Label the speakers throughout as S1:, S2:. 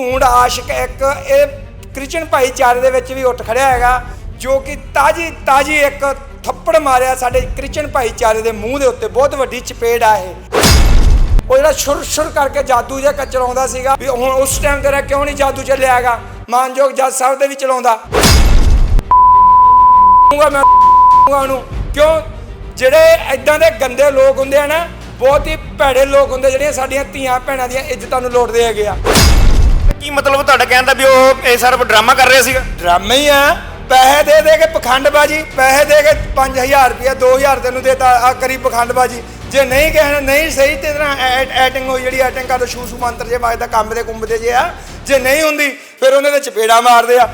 S1: ਭੂੰਡ ਆਸ਼ਿਕ ਇੱਕ, ਇਹ ਕ੍ਰਿਸਚਨ ਭਾਈਚਾਰੇ ਦੇ ਵਿੱਚ ਵੀ ਉੱਠ ਖੜਿਆ ਹੈਗਾ, ਜੋ ਕਿ ਤਾਜੀ ਤਾਜੀ ਇੱਕ ਥੱਪੜ ਮਾਰਿਆ ਸਾਡੇ ਕ੍ਰਿਸਚਨ ਭਾਈਚਾਰੇ ਦੇ ਮੂੰਹ ਦੇ ਉੱਤੇ, ਬਹੁਤ ਵੱਡੀ ਚਪੇੜ ਆ ਇਹ। ਉਹ ਜਿਹੜਾ ਛੁਰ ਛੁਰ ਕਰਕੇ ਜਾਦੂ ਜਿਹਾ ਚਲਾਉਂਦਾ ਸੀਗਾ, ਵੀ ਹੁਣ ਉਸ ਟਾਈਮ ਤੇਰਾ ਕਿਉਂ ਨਹੀਂ ਜਾਦੂ ਚੱਲਿਆ ਹੈਗਾ ਮਾਨਯੋਗ ਜੱਜ ਸਾਹਿਬ ਦੇ ਵੀ ਚਲਾਉਂਦਾ। ਮੈਂ, ਕਹੂੰਗਾ ਕਿਉਂ? ਜਿਹੜੇ ਐਦਾਂ ਦੇ ਗੰਦੇ ਲੋਕ ਹੁੰਦੇ ਆ ਨਾ, ਬਹੁਤ ਹੀ ਭੈੜੇ ਲੋਕ ਹੁੰਦੇ ਜਿਹੜੀਆਂ ਸਾਡੀਆਂ ਧੀਆਂ ਭੈਣਾਂ ਦੀਆਂ ਇੱਜ਼ਤਾਂ ਨੂੰ ਲੋਟਦੇ ਹੈਗੇ ਆ।
S2: ਕੀ ਮਤਲਬ ਤੁਹਾਡਾ ਕਹਿਣ ਦਾ ਵੀ ਉਹ ਇਹ ਸਾਰਾ ਡਰਾਮਾ ਕਰ ਰਿਹਾ ਸੀਗਾ?
S1: ਡਰਾਮੇ ਹੀ ਆ। ਪੈਸੇ ਦੇ ਦੇ ਕੇ ਪਖੰਡਬਾਜੀ ਪੈਸੇ ਦੇ ਕੇ 5000 ਰੁਪਇਆ 2000 ਤੈਨੂੰ ਦੇਤਾ ਆ ਕਰੀ ਪਖੰਡਬਾਜੀ। ਜੇ ਨਹੀਂ ਕਹਿਣਾ ਨਹੀਂ ਸਹੀ ਤੇ ਤਰ੍ਹਾਂ ਐਟਿੰਗ ਹੋਈ ਜਿਹੜੀ ਐਟਿੰਗ ਕਰ ਸ਼ੂ ਸ਼ੂ ਮੰਤਰ ਜੇ ਵੱਜਦਾ ਕੰਮ ਦੇ ਕੁੰਭ ਦੇ ਜੇ ਆ। ਜੇ ਨਹੀਂ ਹੁੰਦੀ ਫਿਰ ਉਹਨੇ ਤੇ ਚਪੇੜਾ ਮਾਰਦੇ ਆ।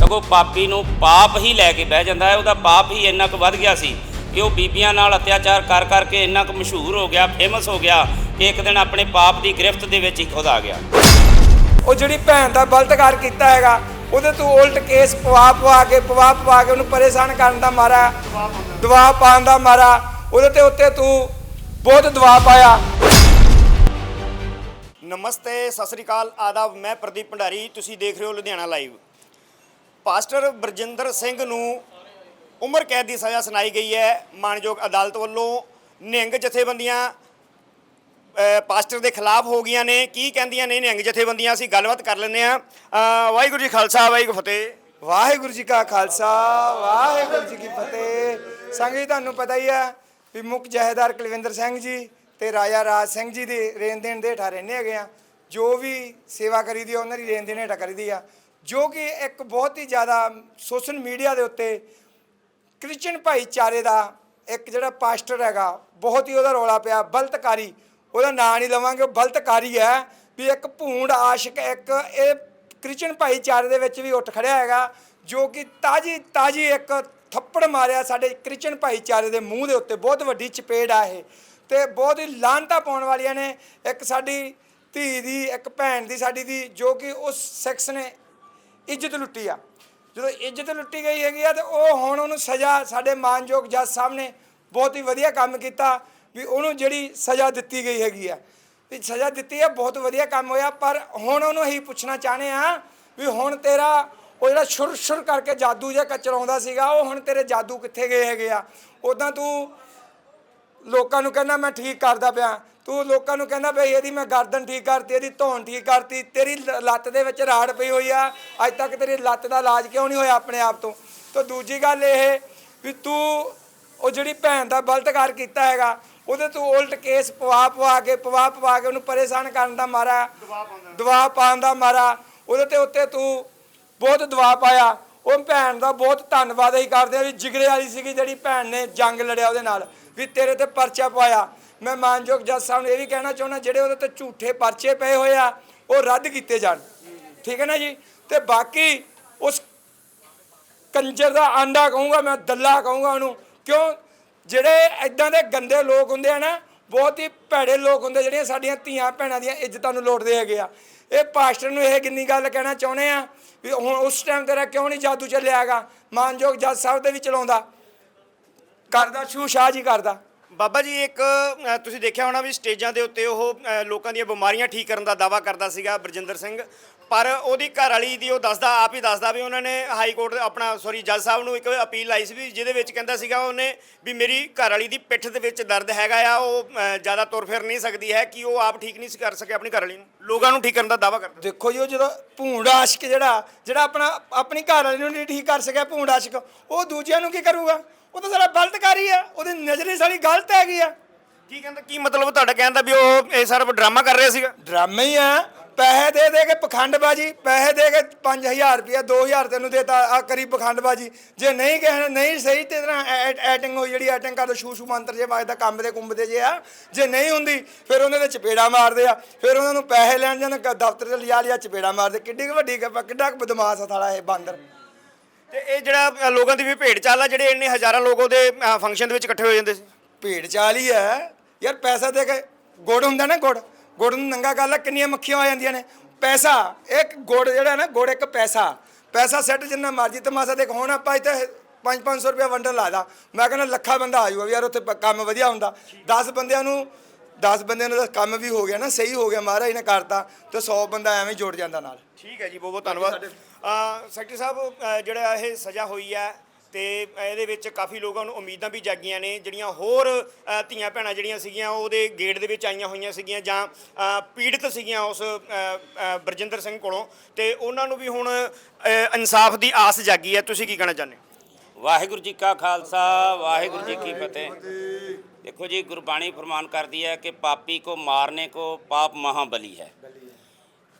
S3: ਸਗੋਂ ਪਾਪੀ ਨੂੰ ਪਾਪ ਹੀ ਲੈ ਕੇ ਬਹਿ ਜਾਂਦਾ ਹੈ ਉਹਦਾ ਪਾਪ ਹੀ ਇੰਨਾ ਕੁ ਵੱਧ ਗਿਆ ਸੀ ਕਿ ਉਹ ਬੀਬੀਆਂ ਨਾਲ ਅਤਿਆਚਾਰ ਕਰ ਕਰਕੇ ਇੰਨਾ ਕੁ ਮਸ਼ਹੂਰ ਹੋ ਗਿਆ ਫੇਮਸ ਹੋ ਗਿਆ ਕਿ ਇੱਕ ਦਿਨ ਆਪਣੇ ਪਾਪ ਦੀ ਗ੍ਰਿਫਤ ਦੇ ਵਿੱਚ ਹੀ ਖੁਦ ਆ ਗਿਆ।
S1: ਉਹ ਜਿਹੜੀ ਭੈਣ ਦਾ ਬਲਤਕਾਰ ਕੀਤਾ ਹੈਗਾ, ਉਹਦੇ ਤੋਂ ਉਲਟ ਕੇਸ ਪਵਾ ਪਵਾ ਕੇ, ਪਵਾ ਪਵਾ ਕੇ ਉਹਨੂੰ ਪਰੇਸ਼ਾਨ ਕਰਨ ਦਾ ਮਾਰਾ ਦਬਾਅ ਪਾਉਣ ਦਾ ਮਾਰਾ, ਉਹਦੇ ਤੇ ਉੱਤੇ ਤੂੰ ਬਹੁਤ ਦਬਾਅ ਪਾਇਆ।
S2: ਨਮਸਤੇ, ਸਤਿ ਸ੍ਰੀ ਅਕਾਲ, ਆਦਾਬ, ਮੈਂ ਪ੍ਰਦੀਪ ਭੰਡਾਰੀ, ਤੁਸੀਂ ਦੇਖ ਰਹੇ ਹੋ ਲੁਧਿਆਣਾ ਲਾਈਵ। ਪਾਸਟਰ ਬਰਜਿੰਦਰ ਸਿੰਘ ਨੂੰ ਉਮਰ ਕੈਦ ਦੀ ਸਜ਼ਾ ਸੁਣਾਈ ਗਈ ਹੈ। ਮਾਨਯੋਗ ਅਦਾਲਤ ਵੱਲੋਂ ਨਿਹੰਗ ਜਥੇਬੰਦੀਆਂ ਪਾਸਟਰ ਦੇ ਖਿਲਾਫ ਹੋ ਗਈਆਂ ਨੇ, ਕੀ ਕਹਿੰਦੀਆਂ ਨੇ ਨਿਹੰਗ ਜਥੇਬੰਦੀਆਂ ਅਸੀਂ ਗੱਲਬਾਤ ਕਰ ਲੈਂਦੇ ਆ ਵਾਹਿਗੁਰੂ ਜੀ ਖਾਲਸਾ, ਵਾਹਿਗੁਰੂ ਫਤਿਹ।
S1: ਵਾਹਿਗੁਰੂ ਜੀ ਕਾ ਖਾਲਸਾ, ਵਾਹਿਗੁਰੂ ਜੀ ਕੀ ਫਤਿਹ। ਸੰਗਤ ਜੀ, ਤੁਹਾਨੂੰ ਪਤਾ ਹੀ ਹੈ ਵੀ ਮੁੱਖ ਜਹੇਦਾਰ ਕੁਲਵਿੰਦਰ ਸਿੰਘ ਜੀ ਤੇ ਰਾਜਾ ਰਾਜ ਸਿੰਘ ਜੀ ਦੇ ਰੇਨ ਦੇਣ ਦੇ ਹੇਠਾਂ ਰਹਿੰਦੇ ਹੈਗੇ ਆ। ਜੋ ਵੀ ਸੇਵਾ ਕਰੀਦੀ ਆ, ਉਹਨਾਂ ਦੀ ਰੇਨ ਦੇਣ ਹੇਠਾਂ ਕਰੀਦੀ ਆ। ਜੋ ਕਿ ਇੱਕ ਬਹੁਤ ਹੀ ਜ਼ਿਆਦਾ ਸੋਸ਼ਲ ਮੀਡੀਆ ਦੇ ਉੱਤੇ ਕ੍ਰਿਸਚਨ ਭਾਈਚਾਰੇ ਦਾ ਇੱਕ ਜਿਹੜਾ ਪਾਸਟਰ ਹੈਗਾ, ਬਹੁਤ ਹੀ ਉਹਦਾ ਰੌਲਾ ਪਿਆ, ਬਲਤਕਾਰੀ। ਉਹਦਾ ਨਾਂ ਨਹੀਂ ਲਵਾਂਗੇ, ਉਹ ਬਲਤਕਾਰੀ ਹੈ ਵੀ ਇੱਕ ਭੂੰਡ ਆਸ਼ਿਕ, ਇੱਕ ਇਹ ਕ੍ਰਿਸਚਨ ਭਾਈਚਾਰੇ ਦੇ ਵਿੱਚ ਵੀ ਉੱਠ ਖੜਿਆ ਹੈਗਾ, ਜੋ ਕਿ ਤਾਜੀ ਤਾਜੀ ਇੱਕ ਥੱਪੜ ਮਾਰਿਆ ਸਾਡੇ ਕ੍ਰਿਸਚਨ ਭਾਈਚਾਰੇ ਦੇ ਮੂੰਹ ਦੇ ਉੱਤੇ। ਬਹੁਤ ਵੱਡੀ ਚਪੇੜ ਆ ਇਹ ਤੇ ਬਹੁਤ ਹੀ ਲਾਂਤਾ ਪਾਉਣ ਵਾਲੀਆਂ ਨੇ। ਇੱਕ ਸਾਡੀ ਧੀ ਦੀ, ਇੱਕ ਭੈਣ ਦੀ ਸਾਡੀ ਦੀ, ਜੋ ਕਿ ਉਸ ਸੈਕਸ ਨੇ ਇੱਜ਼ਤ ਲੁੱਟੀ ਆ। ਜਦੋਂ ਇੱਜ਼ਤ ਲੁੱਟੀ ਗਈ ਹੈਗੀ ਆ ਤੇ ਉਹ ਹੁਣ ਉਹਨੂੰ ਸਜ਼ਾ ਸਾਡੇ ਮਾਨਯੋਗ ਜੱਜ ਸਾਹਿਬ ਨੇ ਬਹੁਤ ਹੀ ਵਧੀਆ ਕੰਮ ਕੀਤਾ। ਵੀ ਉਹਨੂੰ ਜਿਹੜੀ ਸਜ਼ਾ ਦਿੱਤੀ ਗਈ ਹੈਗੀ ਆ। ਵੀ ਸਜ਼ਾ ਦਿੱਤੀ ਆ, ਬਹੁਤ ਵਧੀਆ ਕੰਮ ਹੋਇਆ, ਪਰ ਹੁਣ ਉਹਨੂੰ ਅਸੀਂ ਪੁੱਛਣਾ ਚਾਹਨੇ ਆ ਵੀ ਹੁਣ ਤੇਰਾ ਉਹ ਜਿਹੜਾ ਸੁਰ ਸ਼ੁਰ ਕਰਕੇ ਜਾਦੂ ਜਿਹਾ ਕਚਰਾਉਂਦਾ ਸੀਗਾ, ਉਹ ਹੁਣ ਤੇਰੇ ਜਾਦੂ ਕਿੱਥੇ ਗਏ ਹੈਗੇ ਆ? ਉਦਾਂ ਤੂੰ ਲੋਕਾਂ ਨੂੰ ਕਹਿੰਦਾ, ਮੈਂ ਠੀਕ ਕਰਦਾ ਪਿਆ। ਤੂੰ ਲੋਕਾਂ ਨੂੰ ਕਹਿੰਦਾ, ਬਈ ਇਹਦੀ ਮੈਂ ਗਰਦਨ ਠੀਕ ਕਰਤੀ, ਇਹਦੀ ਧੌਣ ਠੀਕ ਕਰਤੀ, ਤੇਰੀ ਲੱਤ ਦੇ ਵਿੱਚ ਰਾੜ ਪਈ ਹੋਈ ਆ। ਅੱਜ ਤੱਕ ਤੇਰੀ ਲੱਤ ਦਾ ਇਲਾਜ ਕਿਉਂ ਨਹੀਂ ਹੋਇਆ ਆਪਣੇ ਆਪ ਤੋਂ? ਤੇ ਦੂਜੀ ਗੱਲ ਇਹ ਵੀ ਤੂੰ ਉਹ ਜਿਹੜੀ ਭੈਣ ਦਾ ਬਲਤਕਾਰ ਕੀਤਾ ਹੈਗਾ ਉਹਦੇ ਤੋਂ ਉਲਟ ਕੇਸ ਪਵਾ ਪਵਾ ਕੇ ਪਵਾ ਪਵਾ ਕੇ ਉਹਨੂੰ ਪਰੇਸ਼ਾਨ ਕਰਨ ਦਾ ਮਾਰਾ ਦਬਾਅ ਪਾਉਣ ਦਾ। ਮਾਰਾ। ਉਹਦੇ ਤੇ ਉੱਤੇ ਤੂੰ ਬਹੁਤ ਦਬਾਅ ਪਾਇਆ। ਉਹ ਭੈਣ ਦਾ ਬਹੁਤ ਧੰਨਵਾਦ ਅਸੀਂ ਕਰਦੇ ਆ ਵੀ ਜਿਗਰੇ ਵਾਲੀ ਸੀਗੀ ਜਿਹੜੀ ਭੈਣ ਨੇ ਜੰਗ ਲੜਿਆ ਉਹਦੇ ਨਾਲ ਵੀ ਤੇਰੇ ਤੇ ਪਰਚਾ ਪਾਇਆ। ਮੈਂ ਮਾਨਯੋਗ ਜੱਜ ਸਾਹਿਬ ਨੂੰ ਇਹ ਵੀ ਕਹਿਣਾ ਚਾਹੁੰਦਾ ਜਿਹੜੇ ਉਹਦੇ ਤੇ ਝੂਠੇ ਪਰਚੇ ਪਏ ਹੋਏ ਆ ਉਹ ਰੱਦ ਕੀਤੇ ਜਾਣ। ਠੀਕ ਹੈ ਨਾ ਜੀ? ਤੇ ਬਾਕੀ ਉਸ ਕੰਜਰ ਦਾ ਆਂਡਾ ਕਹੂੰਗਾ ਮੈਂ ਦੱਲਾ ਕਹੂੰਗਾ ਉਹਨੂੰ। ਕਿਉਂ? ਜਿਹੜੇ ਐਦਾਂ ਦੇ ਗੰਦੇ ਲੋਕ ਹੁੰਦੇ ਆ ਨਾ, ਬਹੁਤ ਹੀ ਭੈੜੇ ਲੋਕ ਹੁੰਦੇ ਜਿਹੜੀਆਂ ਸਾਡੀਆਂ ਧੀਆਂ ਭੈਣਾਂ ਦੀਆਂ ਇੱਜ਼ਤਾਂ ਨੂੰ ਲੋਟਦੇ ਹੈਗੇ ਆ। ਇਹ ਪਾਸਟਰ ਨੂੰ ਇਹ ਕਿੰਨੀ ਗੱਲ ਕਹਿਣਾ ਚਾਹੁੰਦੇ ਆ ਵੀ ਹੁਣ ਉਸ ਟਾਈਮ ਤੇਰਾ ਕਿਉਂ ਨਹੀਂ ਜਾਦੂ ਚੱਲਿਆ ਹੈਗਾ ਮਾਨਯੋਗ ਜੱਜ ਸਾਹਿਬ ਦੇ ਵੀ ਚਲਾਉਂਦਾ। ਕਰਦਾ ਸ਼ੂ, ਸ਼ਾਹ ਜੀ ਕਰਦਾ।
S2: ਬਾਬਾ ਜੀ, ਇੱਕ ਤੁਸੀਂ ਦੇਖਿਆ ਹੋਣਾ ਵੀ ਸਟੇਜਾਂ ਦੇ ਉੱਤੇ ਉਹ ਲੋਕਾਂ ਦੀਆਂ ਬਿਮਾਰੀਆਂ ਠੀਕ ਕਰਨ ਦਾ ਦਾਵਾ ਕਰਦਾ ਸੀਗਾ ਬਰਜਿੰਦਰ ਸਿੰਘ। ਪਰ ਉਹਦੀ ਘਰ ਵਾਲੀ ਦੀ ਉਹ ਦੱਸਦਾ ਆਪ ਹੀ ਦੱਸਦਾ ਵੀ ਉਹਨਾਂ ਨੇ ਹਾਈ ਕੋਰਟ ਆਪਣਾ ਸੌਰੀ ਜੱਜ ਸਾਹਿਬ ਨੂੰ ਇੱਕ ਅਪੀਲ ਲਾਈ ਸੀ ਵੀ ਜਿਹਦੇ ਵਿੱਚ ਕਹਿੰਦਾ ਸੀਗਾ ਉਹਨੇ ਵੀ ਮੇਰੀ ਘਰ ਵਾਲੀ ਦੀ ਪਿੱਠ ਦੇ ਵਿੱਚ ਦਰਦ ਹੈਗਾ ਆ ਉਹ ਜ਼ਿਆਦਾ ਤੁਰ ਫਿਰ ਨਹੀਂ ਸਕਦੀ ਹੈ ਕਿ ਉਹ ਆਪ ਠੀਕ ਨਹੀਂ ਕਰ ਸਕੇ ਆਪਣੀ ਘਰ ਵਾਲੀ ਨੂੰ। ਲੋਕਾਂ ਨੂੰ ਠੀਕ ਕਰਨ ਦਾ ਦਾਵਾ ਕਰਦਾ।
S1: ਦੇਖੋ ਜੀ ਉਹ ਜਦੋਂ ਭੂੰਡ ਆਸ਼ਕ ਜਿਹੜਾ ਜਿਹੜਾ ਆਪਣਾ ਆਪਣੀ ਘਰ ਵਾਲੀ ਨੂੰ ਨਹੀਂ ਠੀਕ ਕਰ ਸਕਿਆ ਭੂੰਡ ਆਸ਼ਕ ਉਹ ਦੂਜਿਆਂ ਨੂੰ ਕੀ ਕਰੂਗਾ? ਉਹ ਤਾਂ ਸਾਰਾ ਗਲਤਕਾਰੀ ਆ ਉਹਦੀ ਨਜ਼ਰੇ ਸਾਰੀ ਗਲਤ ਹੈਗੀ ਆ।
S2: ਕੀ ਕਹਿੰਦਾ ਕੀ ਮਤਲਬ ਤੁਹਾਡਾ ਕਹਿਣ ਦਾ ਵੀ ਉਹ ਇਹ ਸਾਰਾ ਡਰਾਮਾ ਕਰ ਰਿਹਾ ਸੀਗਾ?
S1: ਡਰਾਮੇ ਹੀ ਆ। ਪੈਸੇ ਦੇ ਦੇ ਕੇ ਪਖੰਡਬਾਜੀ ਪੈਸੇ ਦੇ ਕੇ 5000 ਰੁਪਇਆ 2000 ਤੈਨੂੰ ਦੇਤਾ ਆ ਕਰੀ ਪਖੰਡਬਾਜੀ। ਜੇ ਨਹੀਂ ਕਹਿਣਾ ਨਹੀਂ ਸਹੀ ਤੇ ਤਰ੍ਹਾਂ ਐਟਿੰਗ ਹੋਈ ਜਿਹੜੀ ਐਟਿੰਗ ਕਰ ਸ਼ੂ ਸ਼ੂ ਮੰਤਰ ਜੇ ਵੱਜਦਾ ਕੰਮ ਦੇ ਕੁੰਭ ਦੇ ਜੇ ਆ ਜੇ ਨਹੀਂ ਹੁੰਦੀ ਫਿਰ ਉਹਨਾਂ ਦੇ ਚਪੇੜਾ ਮਾਰਦੇ ਆ ਫਿਰ ਉਹਨਾਂ ਨੂੰ ਪੈਸੇ ਲੈਣ ਜਾਂਦੇ ਕ- ਦਫ਼ਤਰ 'ਚ ਲਿਆ ਲਿਆ ਚਪੇੜਾ ਮਾਰਦੇ ਕਿੱਡੀ ਵੱਡੀ ਕਿੱਡਾ ਕੁ ਬਦਮਾਸ਼ ਆ ਸਾਲਾ ਇਹ ਬਾਂਦਰ।
S2: ਤੇ ਇਹ ਜਿਹੜਾ ਲੋਕਾਂ ਦੀ ਵੀ ਭੇਡ ਚਾਲ ਆ ਜਿਹੜੇ ਇੰਨੇ ਹਜ਼ਾਰਾਂ ਲੋਕ ਉਹਦੇ ਫੰਕਸ਼ਨ ਦੇ ਵਿੱਚ ਇਕੱਠੇ ਹੋ ਜਾਂਦੇ ਸੀ?
S1: ਭੇਡ ਚਾਲ ਹੀ ਹੈ। ਯਾਰ ਪੈਸਾ ਦੇ ਕੇ ਗੁੜ ਹੁੰਦਾ ਨਾ ਗੁੜ ਗੁੜ ਨੂੰ ਨੰਗਾ ਕਰ ਲੈ ਕਿੰਨੀਆਂ ਮੱਖੀਆਂ ਹੋ ਜਾਂਦੀਆਂ ਨੇ। ਪੈਸਾ ਇੱਕ ਗੁੜ ਜਿਹੜਾ ਨਾ ਗੁੜ ਇੱਕ ਪੈਸਾ। ਪੈਸਾ ਸੈੱਟ ਜਿੰਨਾ ਮਰਜ਼ੀ ਤਮਾਸ਼ਾ ਦੇਖ ਹੁਣ ਆਪਾਂ ਇੱਥੇ 5-500 ਰੁਪਏ ਵੰਡਣ ਲਾਦਾ ਮੈਂ ਕਹਿੰਦਾ ਲੱਖਾਂ ਬੰਦਾ ਆ ਜਾਊਗਾ ਵੀ ਯਾਰ ਉੱਥੇ ਕੰਮ ਵਧੀਆ ਹੁੰਦਾ। 10 ਬੰਦਿਆਂ ਨੂੰ 10 ਬੰਦਿਆਂ ਦਾ ਕੰਮ ਵੀ ਹੋ ਗਿਆ ਨਾ ਸਹੀ ਹੋ ਗਿਆ ਮਹਾਰਾਜ ਨੇ ਕਰਤਾ ਤੇ 100 ਬੰਦਾ ਐਵੇਂ ਜੁੜ ਜਾਂਦਾ ਨਾਲ।
S2: ਠੀਕ ਹੈ ਜੀ ਬਹੁਤ ਬਹੁਤ ਧੰਨਵਾਦ ਸੈਕਟਰੀ ਸਾਹਿਬ ਅ, ਜਿਹੜਾ ਇਹ ਸਜ਼ਾ ਹੋਈ ਹੈ ਤੇ ਇਹਦੇ ਵਿੱਚ ਕਾਫੀ ਲੋਕਾਂ ਨੂੰ ਉਮੀਦਾਂ ਵੀ ਜਾਗੀਆਂ ਨੇ ਜਿਹੜੀਆਂ ਹੋਰ ਅ, ਧੀਆਂ ਭੈਣਾਂ ਜਿਹੜੀਆਂ ਸੀਗੀਆਂ ਉਹਦੇ ਗੇਟ ਦੇ ਵਿੱਚ ਆਈਆਂ ਹੋਈਆਂ ਸੀਗੀਆਂ ਜਾਂ ਅ, ਪੀੜਤ ਸੀਗੀਆਂ ਉਸ ਅ, ਅ, ਬਰਜਿੰਦਰ ਸਿੰਘ ਕੋਲੋਂ। ਤੇ ਉਹਨਾਂ ਨੂੰ ਵੀ ਹੁਣ ਅ, ਇਨਸਾਫ ਦੀ ਆਸ ਜਾਗੀ ਹੈ। ਤੁਸੀਂ ਕੀ ਕਹਿਣਾ ਚਾਹੁੰਦੇ ਹੋ?
S3: ਵਾਹਿਗੁਰੂ ਜੀ ਕਾ ਖਾਲਸਾ ਵਾਹਿਗੁਰੂ ਜੀ ਕੀ ਫਤਿਹ। ਦੇਖੋ ਜੀ ਗੁਰਬਾਣੀ ਫਰਮਾਨ ਕਰਦੀ ਹੈ ਕਿ ਪਾਪੀ ਕੋ ਮਾਰਨੇ ਕੋ ਪਾਪ ਮਹਾਬਲੀ ਹੈ।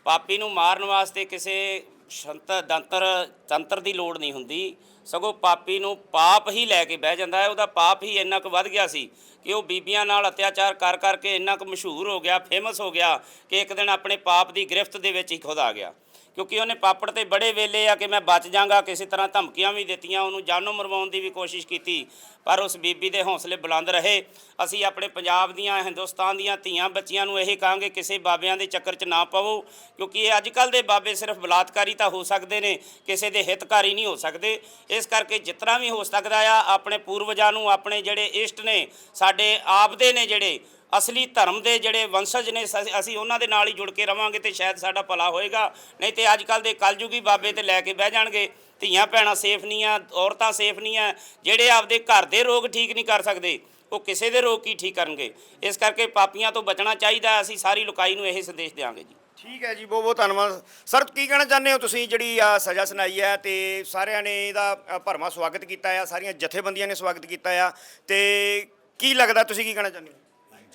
S3: ਪਾਪੀ ਨੂੰ ਮਾਰਨ ਵਾਸਤੇ ਕਿਸੇ ਸ਼ੰਤ ਦੰਤਰ ਤੰਤਰ ਦੀ ਲੋੜ ਨਹੀਂ ਹੁੰਦੀ। ਸਗੋਂ ਪਾਪੀ ਨੂੰ ਪਾਪ ਹੀ ਲੈ ਕੇ ਬਹਿ ਜਾਂਦਾ ਹੈ। ਉਹਦਾ ਪਾਪ ਹੀ ਇੰਨਾ ਕੁ ਵੱਧ ਗਿਆ ਸੀ ਕਿ ਉਹ ਬੀਬੀਆਂ ਨਾਲ ਅਤਿਆਚਾਰ ਕਰ ਕਰਕੇ ਇੰਨਾ ਕੁ ਮਸ਼ਹੂਰ ਹੋ ਗਿਆ ਫੇਮਸ ਹੋ ਗਿਆ ਕਿ ਇੱਕ ਦਿਨ ਆਪਣੇ ਪਾਪ ਦੀ ਗ੍ਰਿਫਤ ਦੇ ਵਿੱਚ ਹੀ ਖੁਦ ਆ ਗਿਆ। ਕਿਉਂਕਿ ਉਹਨੇ ਪਾਪੜ ਤੇ ਬੜੇ ਵੇਲੇ ਆ ਕਿ ਮੈਂ ਬਚ ਜਾਗਾ ਕਿਸੇ ਤਰ੍ਹਾਂ ਧਮਕੀਆਂ ਵੀ ਦਿੱਤੀਆਂ, ਉਹਨੂੰ ਜਾਨੋਂ ਮਰਵਾਉਣ ਦੀ ਵੀ ਕੋਸ਼ਿਸ਼ ਕੀਤੀ, ਪਰ ਉਸ ਬੀਬੀ ਦੇ ਹੌਸਲੇ ਬੁਲੰਦ ਰਹੇ। ਅਸੀਂ ਆਪਣੇ ਪੰਜਾਬ ਦੀਆਂ, ਹਿੰਦੁਸਤਾਨ ਦੀਆਂ ਧੀਆਂ ਬੱਚੀਆਂ ਨੂੰ ਇਹ ਕਹਾਂਗੇ, ਕਿਸੇ ਬਾਬਿਆਂ ਦੇ ਚੱਕਰ 'ਚ ਨਾ ਪਵੋ, ਕਿਉਂਕਿ ਇਹ ਅੱਜ ਕੱਲ ਦੇ ਬਾਬੇ ਸਿਰਫ ਬਲਾਤਕਾਰੀ ਤਾਂ ਹੋ ਸਕਦੇ ਨੇ, ਕਿਸੇ ਦੇ ਹਿਤਕਾਰੀ ਨਹੀਂ ਹੋ ਸਕਦੇ। ਇਸ ਕਰਕੇ ਜਿਤਨਾ ਵੀ ਹੋ ਸਕਦਾ ਆ, ਆਪਣੇ ਪੂਰਵਜਾਂ ਨੂੰ, ਆਪਣੇ ਜਿਹੜੇ ਇਸ਼ਟ ਨੇ, ਸਾਡੇ ਆਪਦੇ ਨੇ ਜਿਹੜੇ ਅਸਲੀ ਧਰਮ ਦੇ ਜਿਹੜੇ ਵੰਸ਼ਜ ਨੇ ਸ- ਅਸੀਂ ਉਹਨਾਂ ਦੇ ਨਾਲ ਹੀ ਜੁੜ ਕੇ ਰਵਾਂਗੇ ਤੇ ਸ਼ਾਇਦ ਸਾਡਾ ਭਲਾ ਹੋਏਗਾ। ਨਹੀਂ ਤੇ ਅੱਜ ਕੱਲ ਦੇ ਕਲਯੁਗੀ ਬਾਬੇ ਤੇ ਲੈ ਕੇ ਬਹਿ ਜਾਣਗੇ। ਧੀਆਂ ਭੈਣਾਂ ਸੇਫ ਨਹੀਂ ਆ ਔਰਤਾਂ ਸੇਫ ਨਹੀਂ ਆ। ਜਿਹੜੇ ਆਪਦੇ ਘਰ ਦੇ ਰੋਗ ਠੀਕ ਨਹੀਂ ਕਰ ਸਕਦੇ ਉਹ ਕਿਸੇ ਦੇ ਰੋਗ ਕੀ ਠੀਕ ਕਰਨਗੇ? ਇਸ ਕਰਕੇ ਪਾਪੀਆਂ ਤੋਂ ਬਚਣਾ ਚਾਹੀਦਾ ਅਸੀਂ ਸਾਰੀ ਲੋਕਾਈ ਨੂੰ ਇਹ ਸੰਦੇਸ਼ ਦਿਆਂਗੇ ਜੀ।
S2: ਠੀਕ ਹੈ ਜੀ ਬਹੁਤ ਬਹੁਤ ਧੰਨਵਾਦ। ਸਰ ਕੀ ਕਹਿਣਾ ਚਾਹੁੰਦੇ ਹੋ ਤੁਸੀਂ ਜਿਹੜੀ ਆ ਸਜ਼ਾ ਸੁਣਾਈ ਹੈ ਤੇ ਸਾਰਿਆਂ ਨੇ ਇਹਦਾ ਅ, ਭਰਵਾਂ ਸਵਾਗਤ ਕੀਤਾ ਆ ਸਾਰੀਆਂ ਜਥੇਬੰਦੀਆਂ ਨੇ ਸਵਾਗਤ ਕੀਤਾ ਆ ਤੇ ਕੀ ਲੱਗਦਾ ਤੁਸੀਂ ਕੀ ਕਹਿਣਾ ਚਾਹੁੰਦੇ ਹੋ?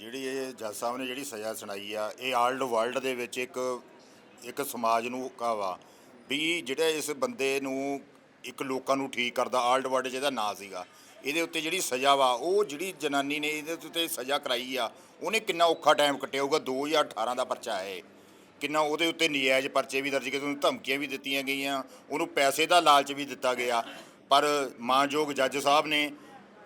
S4: ਜਿਹੜੀ ਇਹ ਜੱਜ ਸਾਹਿਬ ਨੇ ਜਿਹੜੀ ਸਜ਼ਾ ਸੁਣਾਈ ਆ, ਇਹ ਆਲਡ ਵਰਲਡ ਦੇ ਵਿੱਚ ਇੱਕ ਇੱਕ ਸਮਾਜ ਨੂੰ ਕਾਵਾ ਵੀ ਜਿਹੜਾ ਇਸ ਬੰਦੇ ਨੂੰ ਇੱਕ ਲੋਕਾਂ ਨੂੰ ਠੀਕ ਕਰਦਾ, ਆਲਡ ਵਰਲਡ ਜਿਹਦਾ ਨਾਂ ਸੀਗਾ। ਇਹਦੇ ਉੱਤੇ ਜਿਹੜੀ ਸਜ਼ਾ ਵਾ, ਉਹ ਜਿਹੜੀ ਜਨਾਨੀ ਨੇ ਇਹਦੇ ਉੱਤੇ ਸਜ਼ਾ ਕਰਾਈ ਆ, ਉਹਨੇ ਕਿੰਨਾ ਔਖਾ ਟਾਈਮ ਕੱਟਿਆ ਹੋਊਗਾ 2018 ਦਾ ਪਰਚਾ ਹੈ ਇਹ। ਕਿੰਨਾ ਉਹਦੇ ਉੱਤੇ ਨਜਾਇਜ਼ ਪਰਚੇ ਵੀ ਦਰਜ ਕੀਤੇ, ਉਹਨੂੰ ਧਮਕੀਆਂ ਵੀ ਦਿੱਤੀਆਂ ਗਈਆਂ, ਉਹਨੂੰ ਪੈਸੇ ਦਾ ਲਾਲਚ ਵੀ ਦਿੱਤਾ ਗਿਆ। ਪਰ ਮਾਨਯੋਗ ਜੱਜ ਸਾਹਿਬ ਨੇ,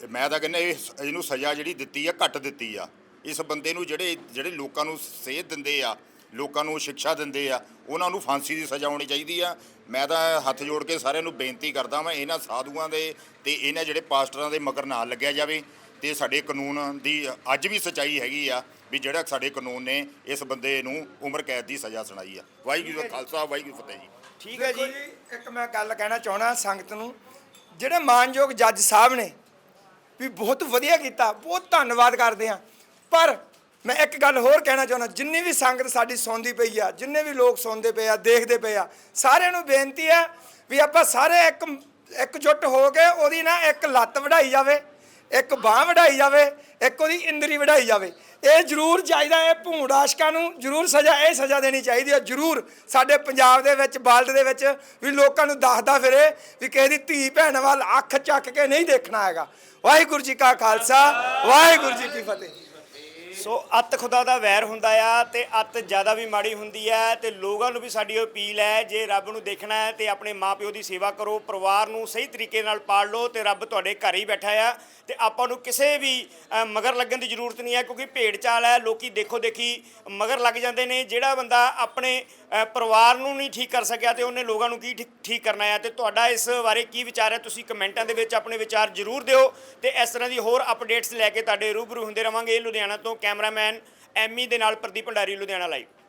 S4: ਮੈਂ ਤਾਂ ਕਹਿੰਦਾ ਇਹ, ਇਹਨੂੰ ਸਜ਼ਾ ਜਿਹੜੀ ਦਿੱਤੀ ਆ, ਘੱਟ ਦਿੱਤੀ ਆ। ਇਸ ਬੰਦੇ ਨੂੰ ਜਿਹੜੇ ਜਿਹੜੇ ਲੋਕਾਂ ਨੂੰ ਸੇਧ ਦਿੰਦੇ ਆ, ਲੋਕਾਂ ਨੂੰ ਸਿੱਖਿਆ ਦਿੰਦੇ ਆ, ਉਹਨਾਂ ਨੂੰ ਫਾਂਸੀ ਦੀ ਸਜ਼ਾ ਹੋਣੀ ਚਾਹੀਦੀ ਆ। ਮੈਂ ਤਾਂ ਹੱਥ ਜੋੜ ਕੇ ਸਾਰਿਆਂ ਨੂੰ ਬੇਨਤੀ ਕਰਦਾ ਵਾਂ, ਇਹਨਾਂ ਸਾਧੂਆਂ ਦੇ ਤੇ ਇਹਨਾਂ ਜਿਹੜੇ ਪਾਸਟਰਾਂ ਦੇ ਮਗਰ ਨਾ ਲੱਗਿਆ ਜਾਵੇ ਤੇ ਸਾਡੇ ਕਾਨੂੰਨ ਦੀ ਅੱਜ ਵੀ ਸਚਾਈ ਹੈਗੀ ਆ ਵੀ ਜਿਹੜਾ ਸਾਡੇ ਕਾਨੂੰਨ ਨੇ ਇਸ ਬੰਦੇ ਨੂੰ ਉਮਰ ਕੈਦ ਦੀ ਸਜ਼ਾ ਸੁਣਾਈ ਆ। ਵਾਹਿਗੁਰੂ ਜੀ ਖਾਲਸਾ, ਵਾਹਿਗੁਰੂ ਫਤਿਹ ਜੀ।
S2: ਠੀਕ ਹੈ ਜੀ।
S1: ਇੱਕ ਮੈਂ ਗੱਲ ਕਹਿਣਾ ਚਾਹਣਾ ਸੰਗਤ ਨੂੰ, ਜਿਹੜੇ ਮਾਨਯੋਗ ਜੱਜ ਸਾਹਿਬ ਨੇ ਵੀ ਬਹੁਤ ਵਧੀਆ ਕੀਤਾ, ਬਹੁਤ ਧੰਨਵਾਦ ਕਰਦੇ ਆ ਪਰ ਮੈਂ ਇੱਕ ਗੱਲ ਹੋਰ ਕਹਿਣਾ ਚਾਹੁੰਦਾ, ਜਿੰਨੀ ਵੀ ਸੰਗਤ ਸਾਡੀ ਸੌਂਦੀ ਪਈ ਆ, ਜਿੰਨੇ ਵੀ ਲੋਕ ਸੌਂਦੇ ਪਏ ਆ, ਦੇਖਦੇ ਪਏ ਆ, ਸਾਰਿਆਂ ਨੂੰ ਬੇਨਤੀ ਆ ਵੀ ਆਪਾਂ ਸਾਰੇ ਇੱਕ ਇਕਜੁੱਟ ਹੋ ਕੇ ਉਹਦੀ ਨਾ ਇੱਕ ਲੱਤ ਵਢਾਈ ਜਾਵੇ, ਇੱਕ ਬਾਹ ਵਢਾਈ ਜਾਵੇ, ਇੱਕ ਉਹਦੀ ਇੰਦਰੀ ਵਢਾਈ ਜਾਵੇ। ਇਹ ਜ਼ਰੂਰ ਚਾਹੀਦਾ ਹੈ ਭੂੰਡ ਆਸ਼ਕਾਂ ਨੂੰ ਜ਼ਰੂਰ ਸਜ਼ਾ, ਇਹ ਸਜ਼ਾ ਦੇਣੀ ਚਾਹੀਦੀ ਹੈ ਜ਼ਰੂਰ ਸਾਡੇ ਪੰਜਾਬ ਦੇ ਵਿੱਚ ਵਰਲਡ ਦੇ ਵਿੱਚ ਵੀ ਲੋਕਾਂ ਨੂੰ ਦੱਸਦਾ ਫਿਰੇ ਵੀ ਕਿਸੇ ਦੀ ਧੀ ਭੈਣ ਵੱਲ ਅੱਖ ਚੱਕ ਕੇ ਨਹੀਂ ਦੇਖਣਾ ਹੈਗਾ। ਵਾਹਿਗੁਰੂ ਜੀ ਕਾ ਖਾਲਸਾ, ਵਾਹਿਗੁਰੂ ਜੀ ਕੀ ਫਤਿਹ।
S2: ਸੋ ਅੱਤ ਖੁਦਾ ਦਾ ਵੈਰ ਹੁੰਦਾ ਆ ਤੇ ਅੱਤ ਜ਼ਿਆਦਾ ਵੀ ਮਾੜੀ ਹੁੰਦੀ ਹੈ ਤੇ ਲੋਕਾਂ ਨੂੰ ਵੀ ਸਾਡੀ ਅਪੀਲ ਹੈ, ਜੇ ਰੱਬ ਨੂੰ ਦੇਖਣਾ ਹੈ ਤੇ ਆਪਣੇ ਮਾਪਿਓ ਦੀ ਸੇਵਾ ਕਰੋ, ਪਰਿਵਾਰ ਨੂੰ ਸਹੀ ਤਰੀਕੇ ਨਾਲ ਪਾਲ ਲਓ ਤੇ ਰੱਬ ਤੁਹਾਡੇ ਘਰ ਹੀ ਬੈਠਾ ਆ ਤੇ ਆਪਾਂ ਨੂੰ ਕਿਸੇ ਵੀ ਮਗਰ ਲੱਗਣ ਦੀ ਜ਼ਰੂਰਤ ਨਹੀਂ ਹੈ ਕਿਉਂਕਿ ਭੇਡ ਚਾਲ ਹੈ, ਲੋਕੀ ਦੇਖੋ ਦੇਖੀ ਮਗਰ ਲੱਗ ਜਾਂਦੇ ਨੇ, ਜਿਹੜਾ ਬੰਦਾ ਆਪਣੇ ਪਰਿਵਾਰ ਨੂੰ ਨਹੀਂ ਠੀਕ ਕਰ ਸਕਿਆ ਤੇ ਉਹਨੇ ਲੋਕਾਂ ਨੂੰ ਕੀ ਠੀਕ- ਠੀਕ ਕਰਨਾ ਹੈ ਤੇ ਤੁਹਾਡਾ ਇਸ ਬਾਰੇ ਕੀ ਵਿਚਾਰ ਹੈ ਤੁਸੀਂ ਕਮੈਂਟਾਂ ਦੇ ਵਿੱਚ ਆਪਣੇ ਵਿਚਾਰ ਜ਼ਰੂਰ ਦਿਓ ਤੇ ਇਸ ਤਰ੍ਹਾਂ ਦੀ ਹੋਰ ਅਪਡੇਟਸ ਲੈ ਕੇ ਤੁਹਾਡੇ ਰੂਬਰੂ ਹੁੰਦੇ ਰਵਾਂਗੇ ਲੁਧਿਆਣਾ ਤੋਂ ਕੈਮਰਾਮੈਨ ਐਮੀ ਦੇ ਨਾਲ ਪ੍ਰਦੀਪ ਭੰਡਾਰੀ ਲੁਧਿਆਣਾ ਲਾਈਵ